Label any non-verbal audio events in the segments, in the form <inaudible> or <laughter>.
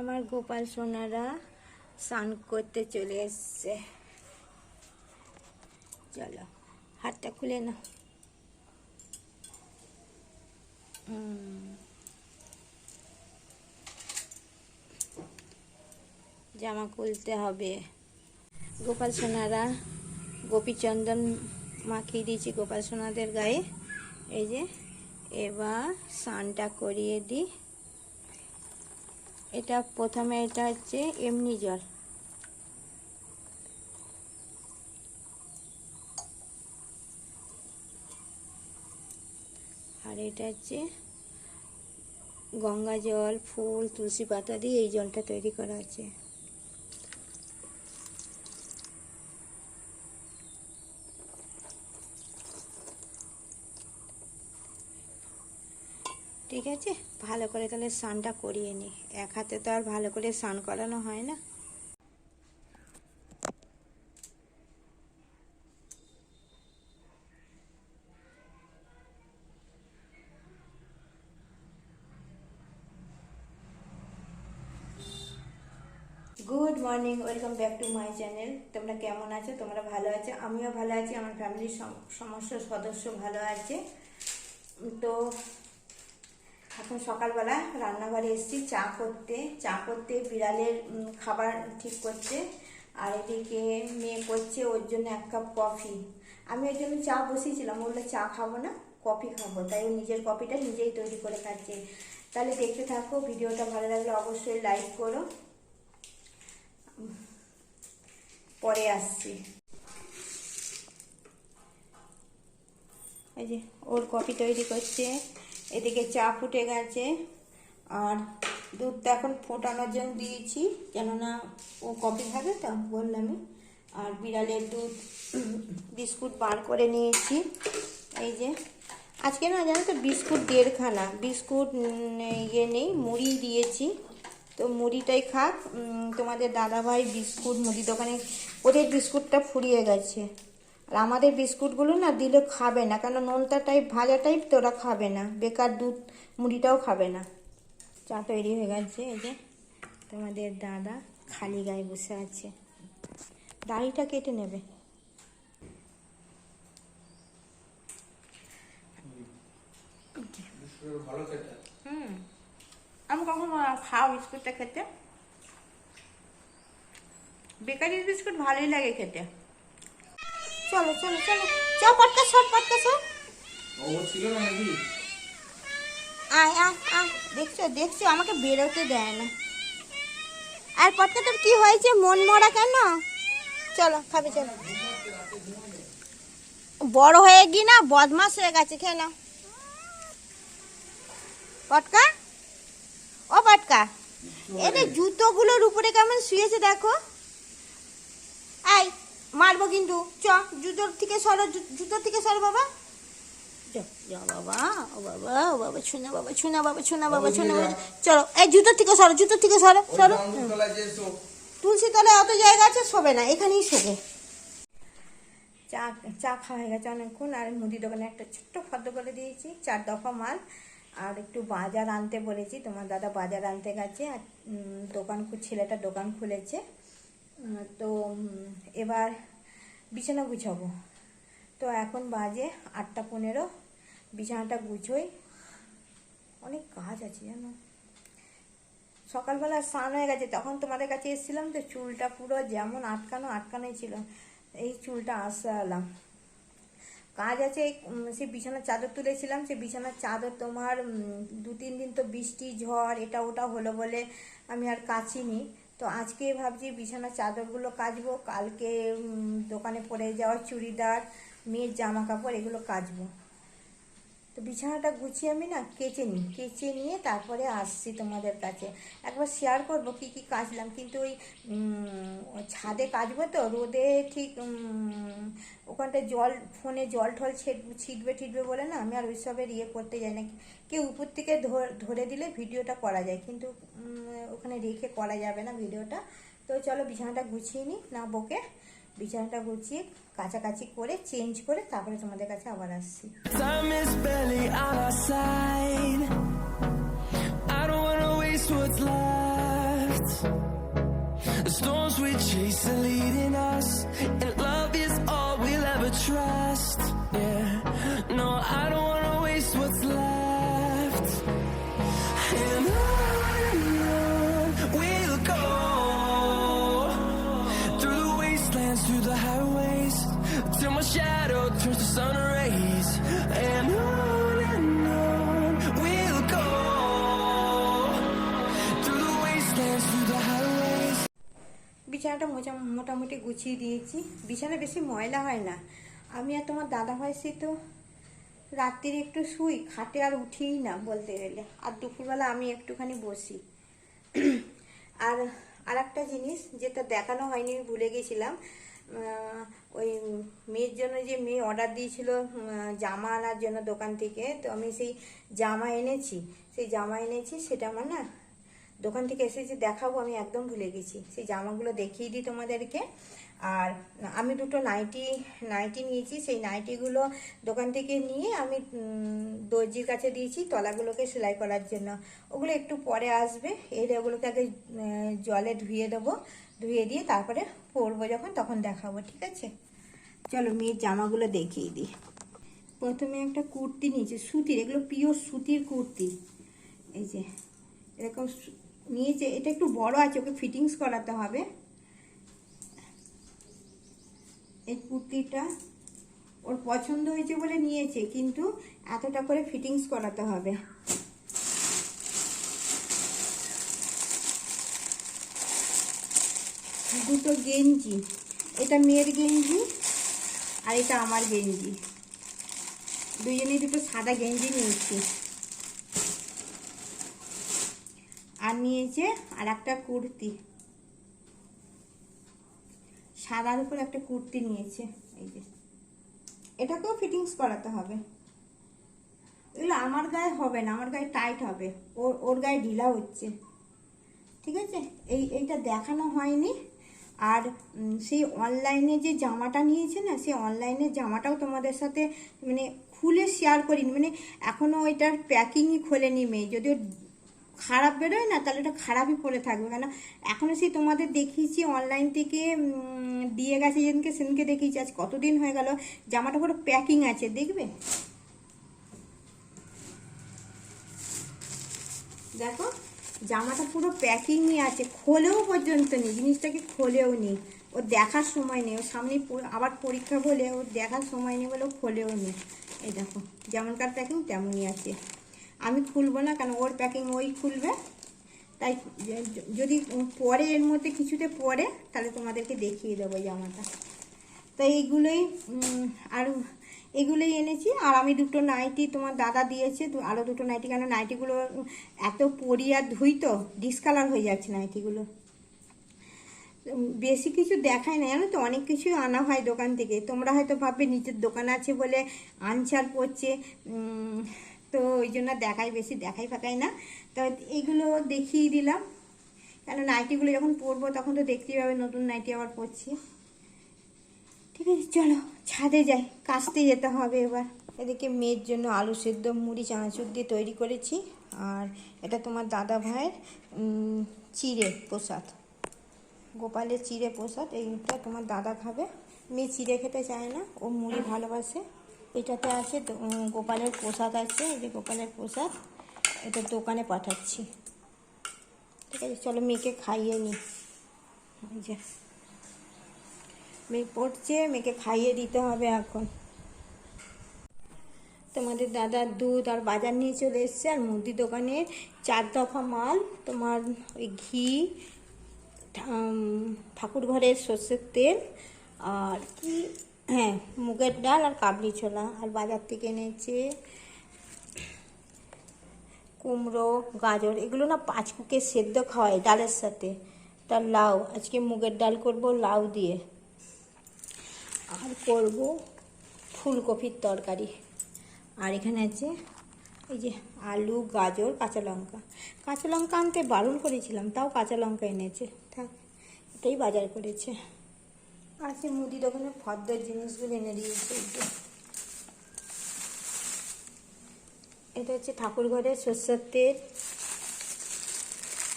আমার গোপাল সোনারা স্নান করতে চলে এসছে। চলো, হাতটা খুলে হুম। জামা খুলতে হবে। গোপাল সোনারা, গোপীচন্দন মাখিয়ে দিয়েছি গোপাল সোনাদের গায়ে। এই যে, এবার স্নানটা করিয়ে দিই। এটা প্রথমে এটা হচ্ছে এমনি জল। আর এটা হচ্ছে গঙ্গা জল, ফুল, তুলসী পাতা দিয়ে এই জলটা তৈরি করা আছে ঠিক আছে? ভালো করে তাহলে স্নানটা করিয়ে নি। এক হাতে তো আর ভালো করে স্নান করানো হয় না। Good morning welcome back to my channel তোমরা কেমন আছো? তোমরা ভালো আছো? আমিও ভালো আছি। আমার ফ্যামিলির সমস্ত সদস্য ভালো আছে। তো এখন সকালবেলা রান্নাঘরে এসেছি, চা করতে। চা করতে বিড়ালের খাবার ঠিক করছে আর এদিকে মেয়ে করছে, ওর জন্য এক কাপ কফি। আমি ওর জন্য চা বসিয়েছিলাম। বলল, চা খাব না, কফি খাব। তাই নিজের কফিটা নিজেই তৈরি করে খাচ্ছে। তাহলে দেখতে থাকো, ভিডিওটা ভালো লাগলে অবশ্যই লাইক করো। পরে আসছি। এই যে, ওর কফি তৈরি করছে। এদিকে চা ফুটে গেছে। আর দুধটা এখন ফোটানোর জন্য দিয়েছি, কেননা ও কফি খাবে তো বললামই আর বিড়ালের দুধ, বিস্কুট বার করে নিয়েছি। এই যে, আজকে না জানো তো বিস্কুট দেড়খানা, বিস্কুট ইয়ে নেই, মুড়ি দিয়েছি। তো মুড়িটাই খাক তোমাদের দাদাভাই বিস্কুট, মুড়ি দোকানে, ওদের বিস্কুটটা ফুরিয়ে গেছে। আর আমাদের বিস্কুটগুলো না দিলে খাবে না, কেন নোনতা টাইপ ভাজা টাইপ তো ওরা খাবে না। বেকার দুধ মুড়িটাও খাবে না। চা তৈরি হয়ে গেছে, এই যে তোমাদের দাদা খালি গায়ে বসে আছে। দাড়িটা কেটে নেবে। হুম। আমি কখন খাও বিস্কুটটা খেতে। বেকারির বিস্কুট ভালোই লাগে খেতে। চলো চলো চলো। চ পটকা সর পটকা সর। ও ছিল না নাকি? আয় আয় আয়। দেখছ দেখছ আমাকে বেরোতে দেয় না। আর পটকা তোর কি হয়েছে? মন মরা কেন? চলো খাবে চলো। বড় হয়ে গিয়ে না বদমাস হয়ে গেছে খেয়ে নাও। পটকা? ও পটকা এটা জুতোগুলোর উপরে কেমন শুয়েছে দেখো। আই মারবো কিন্তু। চ জুতোর থেকে সরো জু- জুতোর থেকে সরো বাবা। বাবা ও বাবা ও বাবা ছুনা বাবা ছুনা বাবা ছুনা বাবা ছুনা বাবা। চলো এই জুতোর থেকে সরো জুতোর থেকে সরো সরো। তুলসী তলায় অত জায়গা আছে শোবে না এখানেই শোবে। চা চা খাওয়া হয়ে গেছে অনেকক্ষণ আর মুদি দোকানে একটা ছোট্ট ফর্দ করে দিয়েছি চার দফা মাল। আর একটু বাজার আনতে বলেছি তোমার দাদা বাজার আনতে গেছে আর দোকান ছেলেটা দোকান খুলেছে। তো এবার বিছানা গুছাবো। তো এখন বাজে আটটা পনেরো। বিছানাটা গুছোই। অনেক কাজ আছে জানো। সকালবেলা স্নান হয়ে গেছে, তখন তোমাদের কাছে এসেছিলাম তো চুলটা পুরো যেমন আটকানো আটকানোই ছিল, এই চুলটা আসালাম কাজ আছে সে বিছানার চাদর তুলেছিলাম। সে বিছানার চাদর তোমার দু তিন দিন তো বৃষ্টি, ঝড়, এটা ওটা হলো বলে আমি আর কাচিনি। তো আজকে ভাবছি বিছানার চাদরগুলো কাচবো। কালকে দোকানে পরে যাওয়া চুড়িদার, মেয়ের জামা কাপড় এগুলো কাচবো। তো বিছানাটা গুছিয়ে আমি না কেচে নিই। কেচে নিয়ে তারপরে আসছি তোমাদের কাছে। একবার শেয়ার করব কি কি কাচলাম। কিন্তু ওই ছাদে কাচবো তো রোদে ঠিক উম, ওখানটায় জল ফোনে জল ঠল ছেট- ছিটবে ঠিটবে বলে না আমি আর ওইসবের ইয়ে করতে যাই না। কেউ উপর থেকে ধরে দিলে ভিডিওটা করা যায়। কিন্তু ওখানে রেখে করা যাবে না ভিডিওটা। তো চলো বিছানাটা গুছিয়ে নিই না বকে। বিছানাটা গুছিয়ে কাছাকাছি করে চেঞ্জ করে তারপরে তোমাদের কাছে আবার আসছি. The storms we chase are leading us, and love is all we'll ever trust. মোটামুটি গুছিয়ে দিয়েছি। বিছানা বেশি ময়লা হয় না। আমি আর তোমার দাদা ভাই তো রাত্রির একটু শুই, খাটে আর উঠিই না বলতে গেলে। আর দুপুরবেলা আমি একটুখানি বসি। আর আর একটা জিনিস যেটা দেখানো হয়নি, আমি ভুলে গেছিলাম। ওই মেয়ের জন্য যে মেয়ে অর্ডার দিয়েছিল জামা আনার জন্য দোকান থেকে, তো আমি সেই জামা এনেছি। সেই জামা এনেছি, সেটা আমার না দোকান থেকে এসে যে দেখাবো, আমি একদম ভুলে গেছি। সেই জামাগুলো দেখিয়ে দিই তোমাদেরকে। আর আমি দুটো নাইটি নাইটি নিয়েছি। সেই নাইটিগুলো দোকান থেকে নিয়ে আমি দর্জির কাছে দিয়েছি তলাগুলোকে সেলাই করার জন্য। ওগুলো একটু পরে আসবে। এলে ওগুলোকে আগে জলে ধুয়ে দেবো। ধুয়ে দিয়ে তারপরে পরবো যখন, তখন দেখাবো, ঠিক আছে? চলো মেয়ের জামাগুলো দেখিয়ে দিই। প্রথমে একটা কুর্তি নিয়েছি, সুতির। এগুলো পিওর সুতির কুর্তি। এই যে, এরকম নিয়েছে এটা একটু বড় আছে, ওকে ফিটিংস করাতে হবে। এই কুর্তিটা ওর পছন্দ হয়েছে বলে নিয়েছে, কিন্তু এতটা করে ফিটিংস করাতে হবে। দুটো গেঞ্জি, এটা মেয়ের গেঞ্জি আর এটা আমার গেঞ্জি। দুজনেই দুটো সাদা গেঞ্জি নিয়েছি। আর নিয়েছে আর একটা কুর্তি। সাদার উপর একটা কুর্তি নিয়েছে, এই যে। এটাকেও ফিটিংস করাতে হবে। এগুলো আমার গায়ে হবে না, আমার গায়ে টাইট হবে। ওর ওর গায়ে ঢিলা হচ্ছে। ঠিক আছে? এই, এইটা দেখানো হয়নি। আর সেই অনলাইনে যে জামাটা নিয়েছে না, সেই অনলাইনের জামাটাও তোমাদের সাথে মানে খুলে শেয়ার করিনি। মানে এখনও ওইটার প্যাকিংই খোলেনি মেয়ে। যদিও খারাপ বেরোয় না, তাহলে ওটা খারাপই পড়ে থাকবে। কেন এখনও সেই তোমাদের দেখিয়েছি অনলাইন থেকে দিয়ে গেছে যেদিনকে, সেদিনকে দেখিয়েছি। আজ কতদিন হয়ে গেল? জামাটা পুরো প্যাকিং আছে, দেখবে? দেখো, জামাটা পুরো প্যাকিংই আছে, খোলেও পর্যন্ত নেই, জিনিসটাকে খোলেও নেই। ও দেখার সময় নেই, ও সামনে আবার পরীক্ষা বলে, ও দেখার সময় নেই বলে খোলেও নেই। এই দেখো, যেমনকার প্যাকিং তেমনই আছে। আমি খুলবো না কারণ ওর প্যাকিং ওই খুলবে। তাই যদি পরে এর মধ্যে কিছুতে পরে, তাহলে তোমাদেরকে দেখিয়ে দেবো জামাটা। তো এইগুলোই আর এগুলোই এনেছি। আর আমি দুটো নাইটি তোমার দাদা দিয়েছে আরও দুটো নাইটি কেন নাইটিগুলো এত পরি আর ধুই তো ডিসকালার হয়ে যাচ্ছে নাইটিগুলো বেশি কিছু দেখায় না, জানো তো? অনেক কিছুই আনা হয় দোকান থেকে। তোমরা হয়তো ভাববে নিজের দোকান আছে বলে আনচার পড়ছে তো ওই জন্য দেখাই বেশি, দেখাই ফাঁকাই না। তো এইগুলো দেখিয়ে দিলাম। কেন নাইটিগুলো যখন পরবো তখন তো দেখতেই পাবে নতুন নাইটি আবার পরছি। ঠিক আছে, চলো, ছাদে যাই কাচতে যেতে হবে এবার। এদিকে মেয়ের জন্য আলু সেদ্ধ, মুড়ি, চানাচুর দিয়ে তৈরি করেছি। আর এটা তোমার দাদা ভাইয়ের চিড়ে প্রসাদ। গোপালের চিড়ে প্রসাদ, এইটা তোমার দাদা খাবে। মেয়ে চিড়ে খেতে চায় না, ও মুড়ি ভালোবাসে। এটাতে আছে গোপালের প্রসাদ আছে, এই যে গোপালের প্রসাদ, এটা দোকানে পাঠাচ্ছি। ঠিক আছে, চলো মেয়েকে খাইয়ে নিই মেয়ে পড়ছে, মেয়েকে খাইয়ে দিতে হবে এখন। তোমাদের দাদার দুধ আর বাজার নিয়ে চলে এসছে, আর মুদি দোকানে চার দফা মাল। তোমার ওই ঘি ঠাকুর ঘরের সর্ষের তেল, আর কি হ্যাঁ মুগের ডাল আর কাবলি ছোলা আর বাজার থেকে এনেছে কুমড়ো, গাজর, এগুলো না পাঁচকুকে সেদ্ধ খাওয়াই ডালের সাথে। তার লাউ, আজকে মুগের ডাল করব লাউ দিয়ে। আর করব ফুলকপির তরকারি। আর এখানে আছে এই যে আলু, গাজর, কাঁচা লঙ্কা। কাঁচা লঙ্কা আনতে বারণ করেছিলাম, তাও কাঁচা লঙ্কা এনেছে। থাক, এটাই বাজার করেছে। আছে মুদি দোকানে ফর্দর জিনিসগুলো এনে দিয়েছে এটা হচ্ছে ঠাকুর ঘরের সর্ষের তেল,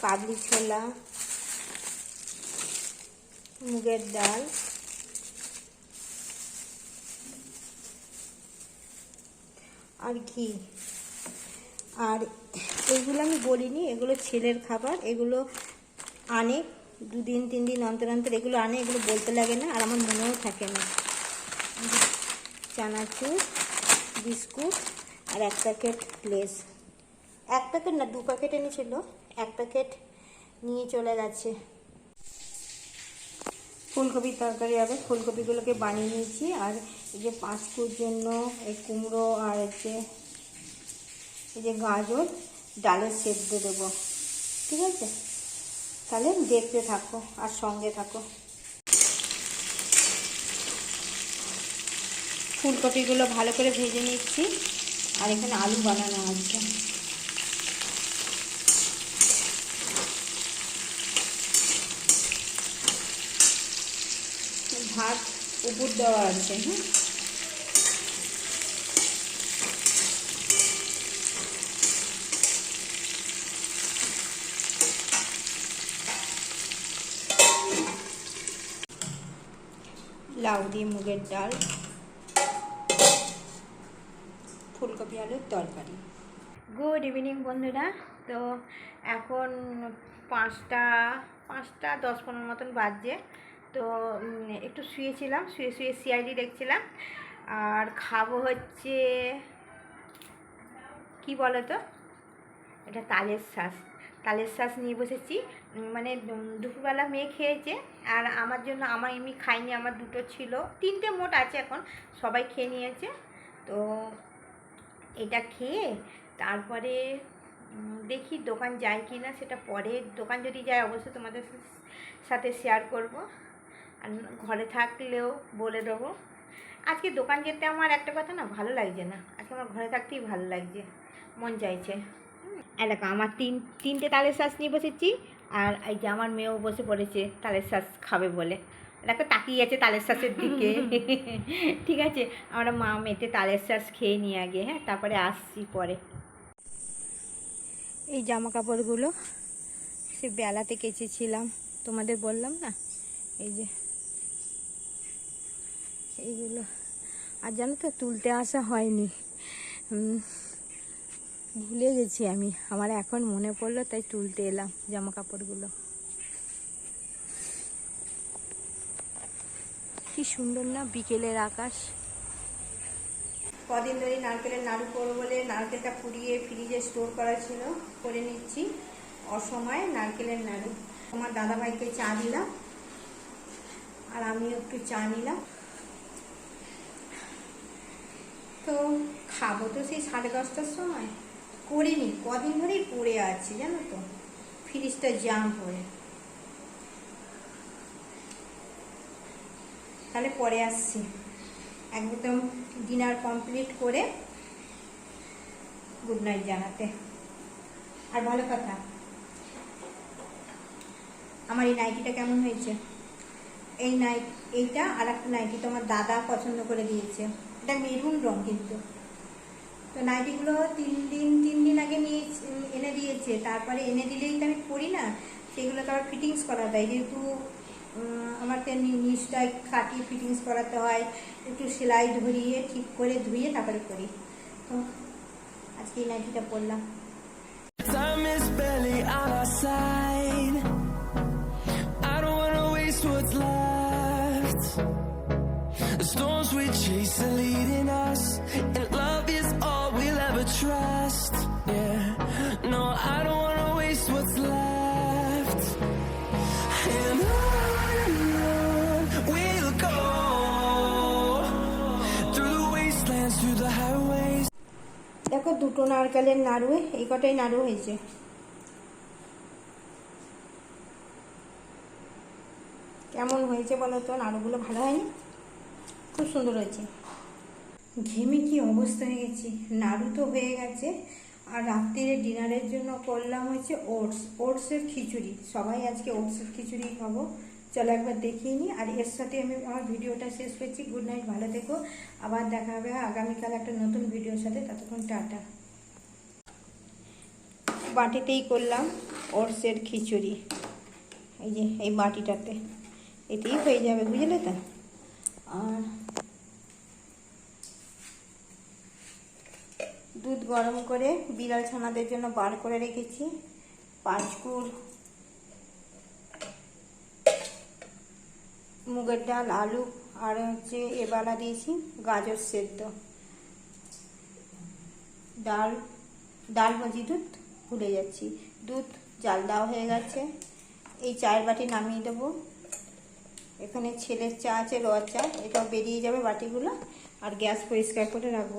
কাবলি ছোলা, মুগের ডাল, আর ঘি। আর এগুলো আমি বলিনি, এগুলো ছেলের খাবার, এগুলো আনে দুদিন তিন দিন অন্তর অন্তর এগুলো আনে, এগুলো বলতে লাগে না, আর আমার মনেও থাকে না। চানাচুর, বিস্কুট, আর এক প্যাকেট লেস। এক প্যাকেট না, দু প্যাকেট এনেছিল। এক প্যাকেট নিয়ে চলে গেছে। ফুলকপির তরকারি হবে। ফুলকপিগুলোকে বানিয়ে নিয়েছি। আর এই যে পাঁচকুর জন্য এই কুমড়ো আর হচ্ছে এই যে গাজর, ডালের সেদ্ধ দেবো। ঠিক আছে? তাহলে দেখতে থাকো আর সঙ্গে থাকো। ফুলকপিগুলো ভালো করে ভেজে নিচ্ছি। আর এখানে আলু বানানো আছে। ভাত উপর দেওয়া আছে হ্যাঁ? লাউ দিয়ে মুগের ডাল, ফুলকপি আলুর তরকারি। গুড ইভিনিং বন্ধুরা। তো এখন পাঁচটা পাঁচটা দশ পনেরো মতন বাজছে। তো একটু শুয়েছিলাম, শুয়ে শুয়ে সিআইডি দেখছিলাম। আর খাব হচ্ছে, কি বলো তো? এটা তালের শ্বাস তালের শ্বাস নিয়ে বসেছি। মানে দুপুরবেলা মেয়ে খেয়েছে আর আমার জন্য আমার এমনি খাইনি, আমার দুটো ছিল। তিনটে মোট আছে এখন, সবাই খেয়ে নিয়েছে। তো এটা খেয়ে তারপরে দেখি দোকান যায় কি না সেটা পরে, দোকান যদি যায় অবশ্যই তোমাদের সাথে শেয়ার করব। আর ঘরে থাকলেও বলে দেবো। আজকে দোকান যেতে আমার একটা কথা না, ভালো লাগছে না। আজকে আমার ঘরে থাকতেই ভালো লাগছে, মন চাইছে। এই দেখো আমার তিন, তিনটে তালের শ্বাস নিয়ে বসেছি, আর এই যে আমার মেয়েও বসে পড়েছে, তালের শ্বাস খাবে বলে। দেখো, তাকিয়ে আছে তালের শ্বাসের দিকে। <laughs> ঠিক আছে? আমরা মা মেতে তালের শ্বাস খেয়ে নিয়ে আগে হ্যাঁ? তারপরে আসছি পরে। এই জামা কাপড়গুলো সে বেলাতে কেচেছিলাম। তোমাদের বললাম না? এই যে এইগুলো। আর জানো তো, তুলতে আসা হয়নি। ভুলে গেছি আমি। আমার এখন মনে পড়ল, তাই তুলতে এলাম জামা কাপড়গুলো কি সুন্দর না বিকেলের আকাশ। কদিন ধরে নারকেলের নাড়ু করব বলে নারকেলটা পুড়িয়ে ফ্রিজে স্টোর করা ছিল, করে নিচ্ছি। অসময়ে নারকেলের নাড়ু। আমার দাদাভাইকে চা দিলাম, আর আমিও একটু চা নিলাম। তো খাব তো সেই সাড়ে দশটার সময়। করিনি কদিন ধরেই পড়ে আছে, জানো তো? ফ্রিজটা জাম হয়ে। তাহলে পরে আসছি। একদম ডিনার কমপ্লিট করে গুড নাইট জানাতে। আর ভালো কথা, আমার এই নাইটিটা কেমন হয়েছে? এই নাইট এইটা আর একটা নাইটি তো আমার দাদা পছন্দ করে দিয়েছে। এটা মেরুন রং কিন্তু। তো নাইটিগুলো তিন দিন তিন দিন আগে নিয়ে এনে দিয়েছে তারপরে এনে দিলেই তো আমি পরি না সেগুলো তো আবার ফিটিংস করা দেয় যেহেতু আমার তো নিচটা কাটিয়ে ফিটিংস করাতে হয় একটু সেলাই ধরিয়ে ঠিক করে ধুয়ে তারপরে করি তো আজকে এই নাইটিটা পরলাম Time is barely on our side. I don't wanna waste what's left. The storms we chase are leading us, দুটো নারকেলের নাড়ু, এই কটাই নাড়ু হয়েছে। কেমন হয়েছে বলো তো? নাড়ুগুলো ভালো হয়নি? খুব সুন্দর হয়েছে। ঘেমে কি অবস্থা হয়ে গেছি নাড়ু তো হয়ে গেছে। আর রাত্রিরে ডিনারের জন্য করলাম হচ্ছে ওটস। ওটসের খিচুড়ি। সবাই আজকে ওটসের খিচুড়ি খাব। চলো একবার দেখিয়ে নিই। আর এর সাথে আমি আমার ভিডিওটা শেষ করছি। গুড নাইট, ভালো থেকো। আবার দেখা হবে আগামীকাল একটা নতুন ভিডিওর সাথে। ততক্ষণ টাটা। বাটিতেই করলাম ওটসের খিচুড়ি। এই যে, এই বাটিটাতে। এতেই হয়ে যাবে, বুঝলে তো? আর দুধ গরম করে বিড়াল ছানাদের জন্য বার করে রেখেছি। পাঁচকুর মুগের ডাল, আলু, আর হচ্ছে এবালা দিয়েছি, গাজর সেদ্ধ। ডাল ডাল ভাজি দুধ। ভুলে যাচ্ছি। দুধ, জাল দেওয়া হয়ে গেছে। এই চায়ের বাটি নামিয়ে দেবো। এখানে ছেলের চা আছে র চা। এটাও বেরিয়ে যাবে বাটিগুলো। আর গ্যাস পরিষ্কার করে রাখব।